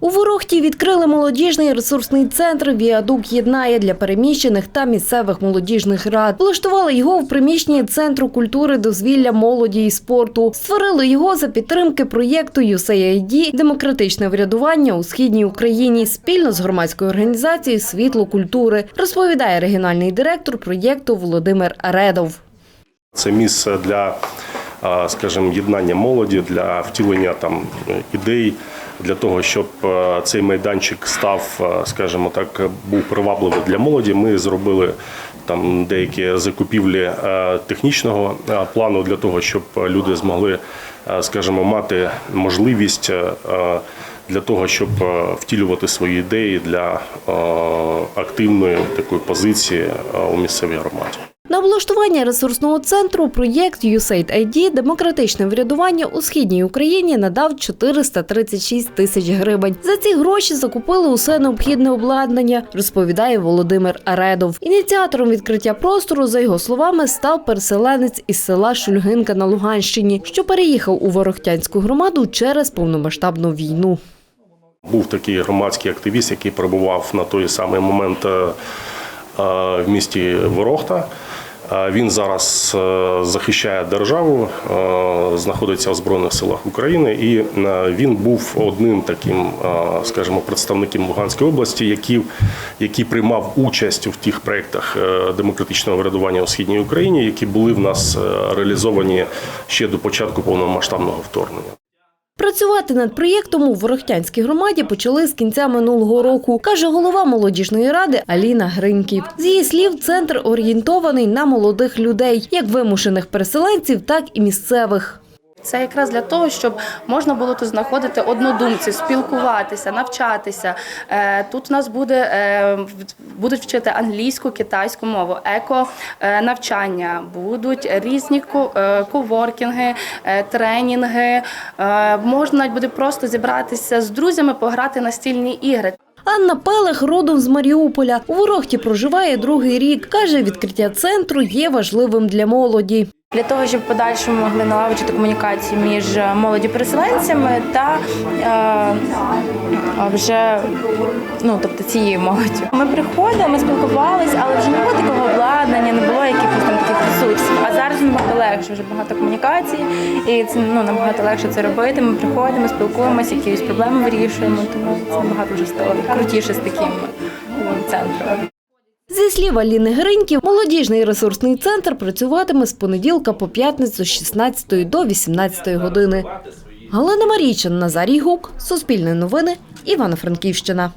У Ворохті відкрили молодіжний ресурсний центр «Віадук єднає» для переміщених та місцевих молодіжних рад. Влаштували його в приміщенні Центру культури, дозвілля, молоді і спорту. Створили його за підтримки проєкту USAID «Демократичне врядування у східній Україні» спільно з громадською організацією «Світло культури», розповідає регіональний директор проєкту Володимир Аредов. Це місце для, скажімо, єднання молоді, для втілення там ідей, для того, щоб цей майданчик став, скажімо так, був привабливий для молоді. Ми зробили там деякі закупівлі технічного плану для того, щоб люди змогли, скажімо, мати можливість. Для того щоб втілювати свої ідеї для активної такої позиції у місцевій громаді. На облаштування ресурсного центру проєкт USAID «Демократичне врядування у східній Україні надав 436 тисяч гривень. За ці гроші закупили усе необхідне обладнання, розповідає Володимир Аредов. Ініціатором відкриття простору, за його словами, став переселенець із села Шульгинка на Луганщині, що переїхав у Ворохтянську громаду через повномасштабну війну. Був такий громадський активіст, який перебував на той самий момент е, е, в місті Ворохта. Він зараз е, захищає державу, е, знаходиться в Збройних силах України, і е, він був одним таким, скажімо, представником Луганської області, який, який приймав участь в тих проєктах е, демократичного врядування у східній Україні, які були в нас реалізовані ще до початку повномасштабного вторгнення. Працювати над проєктом у Ворохтянській громаді почали з кінця минулого року, каже голова молодіжної ради Аліна Гриньків. З її слів, центр орієнтований на молодих людей, як вимушених переселенців, так і місцевих. Це якраз для того, щоб можна було тут знаходити однодумців, спілкуватися, навчатися. Е, Тут у нас буде е, будуть вчити англійську, китайську мову, еко е, навчання, будуть різні коворкінги, тренінги. Можна буде просто зібратися з друзями, пограти настільні ігри. Анна Пелех родом з Маріуполя. У Ворохті проживає другий рік. Каже, відкриття центру є важливим для молоді. Для того, щоб подальшому могли налагоджити комунікацію між молоді переселенцями та е, вже ну, тобто цією молоддю. Ми приходили, ми спілкувалися, але вже не було такого обладнання, не було якихось там таких ресурсів. А зараз набагато легше, вже багато комунікацій, і це ну, набагато легше це робити. Ми приходимо, спілкуємося, якісь проблеми вирішуємо, тому це набагато вже стало крутіше з таким ну, центром. Зі слів Аліни Гриньків, молодіжний ресурсний центр працюватиме з понеділка по п'ятницю з 16 до 18 години. Галина Марійчин, Назарій Гук, Суспільне новини, Івано-Франківщина.